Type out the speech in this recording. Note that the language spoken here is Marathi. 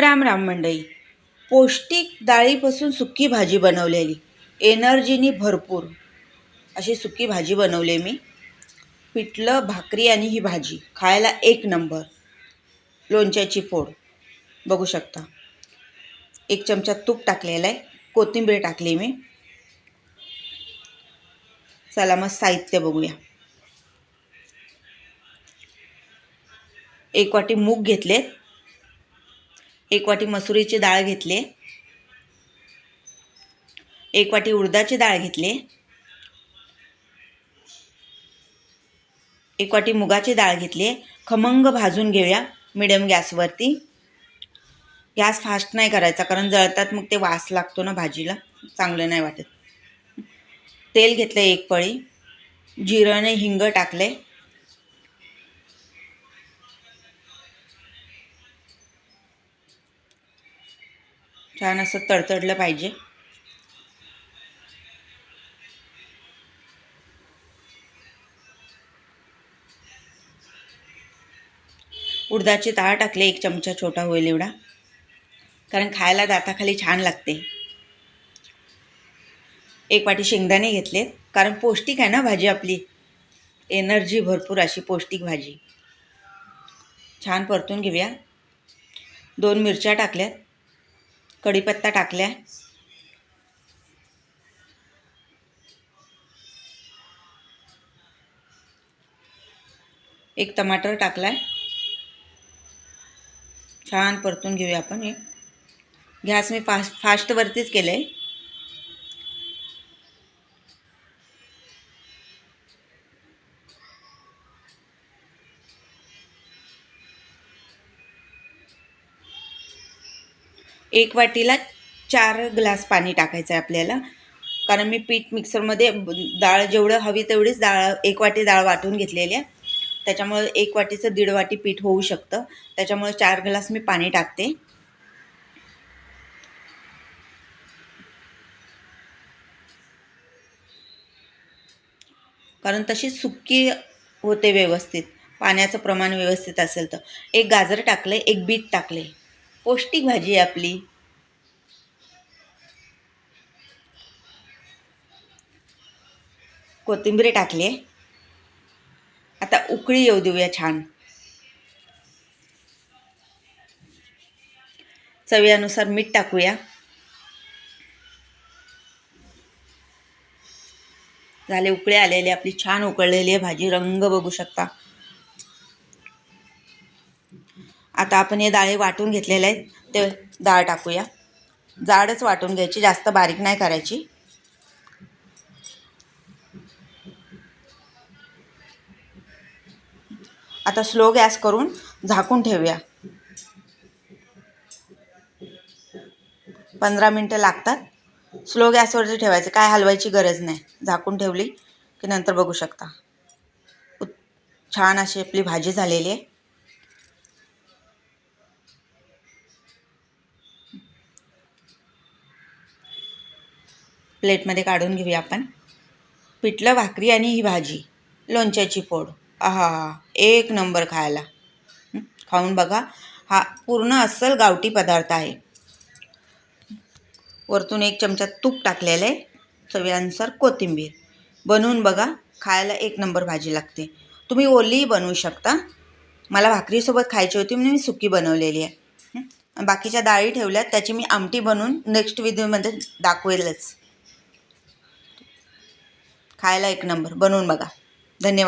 राम राम मंडई पौष्टिक डाळीपासून सुकी भाजी बनवलेली. एनर्जीनी भरपूर अशी सुकी भाजी बनवली मी. पिठलं भाकरी आणि ही भाजी. खायला एक नंबर. लोणच्याची फोड. बघू शकता. एक चमचा तूप टाकलेलं आहे. कोथिंबीर टाकली मी. चला मग साहित्य बघूया. एक वाटी मूग घेतलेत. एक वाटी मसुरीची डाळ घेतली. एक वाटी उडदाची डाळ घेतली. एक वाटी मुगाची डाळ घेतली. खमंग भाजून घेऊया मिडियम गॅसवरती गॅस फास्ट नाही करायचा कारण जळतात मग ते वास लागतो ना भाजीला. चांगलं नाही वाटत. तेल घेतलं एक पळी. जिरं हिंग टाकले छान असं तडतडलं पाहिजे. उडदाची ताळ टाकले एक चमचा छोटा होईल एवढा. कारण खायला दाताखाली छान लागते. एक वाटी शेंगदाणे घेतले. कारण पौष्टिक आहे ना भाजी आपली? एनर्जी भरपूर अशी पौष्टिक भाजी. छान परतून घेऊया. दोन मिरच्या टाकल्यात. कढीपत्ता टाकल्या. एक टमाटर टाकलाय. छान परतून घेऊया आपण हे. गॅस मी फास्ट फास्टवरतीच केलं आहे एक वाटीला चार ग्लास पाणी टाकायचं आहे आपल्याला. कारण मी पीठ मिक्सरमध्ये डाळ जेवढं हवी तेवढीच डाळ एक वाटी डाळ वाटून घेतलेली आहे. त्याच्यामुळे एक वाटीचं दीड वाटी पीठ होऊ शकतं. त्याच्यामुळे चार ग्लास मी पाणी टाकते. कारण तशी सुक्की होते व्यवस्थित. पाण्याचं प्रमाण व्यवस्थित असेल तर. एक गाजर टाकले एक बीट टाकले पौष्टिक भाजी आहे आपली. कोथिंबीर टाकली. आहे आता उकळी येऊ देऊया छान. चवीनुसार मीठ टाकूया. झाले उकळे आलेले आपली छान उकळलेली आहे भाजी. रंग बघू शकता. आता आपण हे डाळे वाटून घेतलेले आहेत. ते डाळ टाकूया. जाडच वाटून घ्यायची जास्त बारीक नाही करायची. आता स्लो गॅस करून झाकून ठेवूया. पंधरा मिनटं लागतात. स्लो गॅसवरती ठेवायचं. काय हलवायची गरज नाही. झाकून ठेवली की नंतर बघू शकता. छान अशी आपली भाजी झालेली आहे. प्लेटमध्ये काढून घेऊया आपण. पिठलं भाकरी आणि ही भाजी. लोणच्याची फोड. आहा एक नंबर खायला. खाऊन बघा. हा पूर्ण अस्सल गावठी पदार्थ आहे. वरतून एक चमचा तूप टाकलेलं आहे. चवीनुसार कोथिंबीर. बनवून बघा. खायला एक नंबर भाजी लागते. तुम्ही ओलीही बनवू शकता. मला भाकरीसोबत खायची होती म्हणून मी सुकी बनवलेली आहे. बाकीच्या डाळी ठेवल्यात. त्याची मी आमटी बनवून नेक्स्ट व्हिडिओमध्ये दाखवेलच. खायला एक नंबर. बनवून बघा. धन्यवाद.